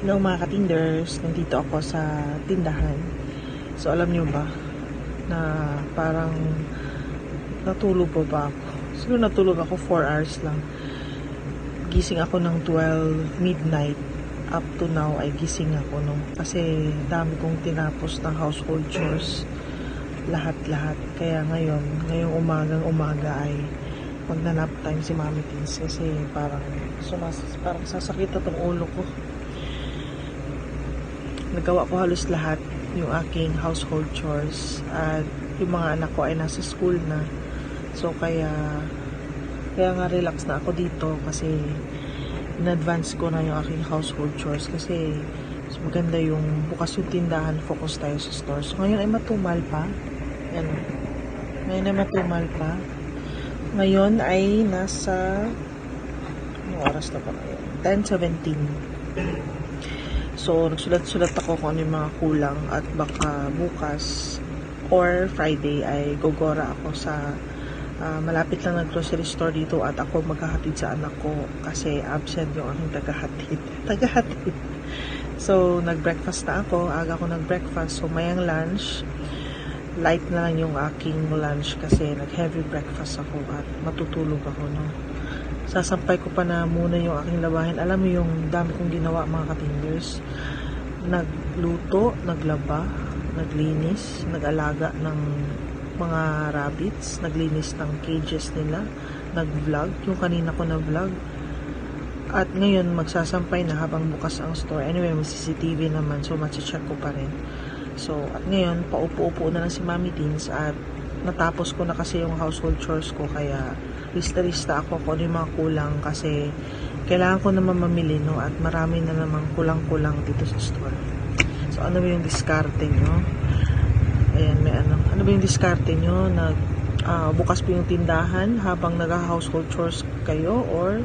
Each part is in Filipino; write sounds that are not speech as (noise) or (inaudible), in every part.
Hello mga katinders, nandito ako sa tindahan. So alam nyo ba na parang natulog pa ba ako? Siguro natulog ako 4 hours lang. Gising ako ng 12 midnight. Up to now ay gising ako no. Kasi dami kong tinapos ng household chores. Lahat-lahat. Kaya ngayon, ngayong umagang umaga ay magnanap time si Mami Tins kasi parang sumas parang sasakit na tong ulo ko nagawa ko halos lahat yung aking household chores at yung mga anak ko ay nasa school na. So kaya kaya nga relax na ako dito kasi in advance ko na yung aking household chores kasi mas maganda yung bukas yung tindahan focus tayo sa store. So ngayon ay matumal pa. Yan. Ngayon ay matumal pa. Ngayon ay nasa anong oras na ba ngayon? 10.17 So, nagsulat-sulat ako kung ano yung mga kulang at baka bukas or Friday ay gogora ako sa ah, malapit lang na grocery store dito at ako maghahatid sa anak ko kasi absent yung aking tagahatid. (laughs) tagahatid. So, nag-breakfast na ako. Aga ako nag-breakfast. So, mayang lunch. Light na lang yung aking lunch kasi nag-heavy breakfast ako at matutulog ako, no? sasampay ko pa na muna yung aking labahin. Alam mo yung dami kong ginawa mga katinders. Nagluto, naglaba, naglinis, nag-alaga ng mga rabbits, naglinis ng cages nila, nag-vlog, yung kanina ko na vlog. At ngayon, magsasampay na habang bukas ang store. Anyway, may CCTV naman, so machi-check ko pa rin. So, at ngayon, paupo-upo na lang si Mami Teens at natapos ko na kasi yung household chores ko kaya lista-lista ako kung ano yung mga kulang kasi kailangan ko naman mamili no at marami na namang kulang-kulang dito sa store. So ano ba yung diskarte nyo? Ayan, may ano. Ano ba yung diskarte nyo? Nag, ah, bukas po yung tindahan habang nag-household chores kayo or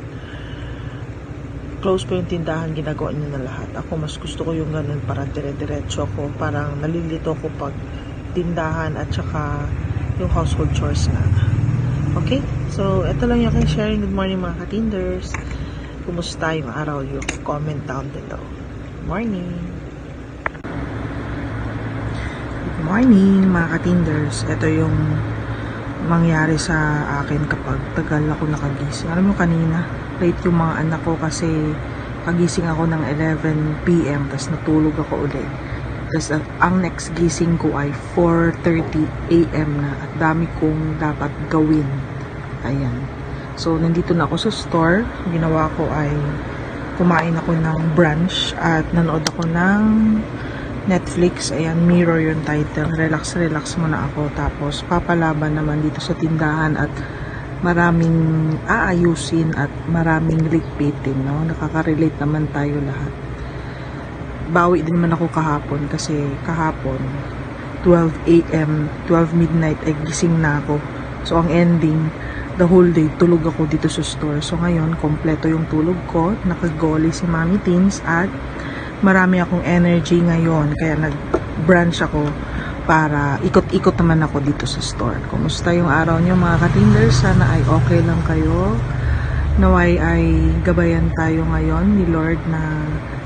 close po yung tindahan, ginagawa nyo na lahat. Ako, mas gusto ko yung ganun para dire-diretso ako. Parang nalilito ko pag tindahan at saka yung household chores na. Okay? So, ito lang yung aking sharing. Good morning mga katinders. Kumusta yung araw yung comment down below. Morning. Good morning mga katinders. Ito yung mangyari sa akin kapag tagal ako nakagising. Alam mo kanina, late yung mga anak ko kasi kagising ako ng 11pm tapos natulog ako ulit. Tapos uh, ang next gising ko ay 4.30am na at dami kong dapat gawin. Ayan. So, nandito na ako sa store. Ginawa ko ay kumain ako ng brunch at nanood ako ng Netflix. Ayan, Mirror yung title. Relax, relax muna ako. Tapos, papalaban naman dito sa tindahan at maraming aayusin at maraming ligpitin, no? Nakaka-relate naman tayo lahat. Bawi din naman ako kahapon kasi kahapon 12 a.m., 12 midnight ay gising na ako. So, ang ending, the whole day, tulog ako dito sa store. So, ngayon, kompleto yung tulog ko. Nakagoli si Mami Teens at marami akong energy ngayon. Kaya nag-branch ako para ikot-ikot naman ako dito sa store. Kumusta yung araw nyo mga katinders? Sana ay okay lang kayo. Naway ay gabayan tayo ngayon ni Lord na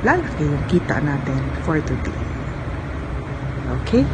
lalaki yung kita natin for today. Okay?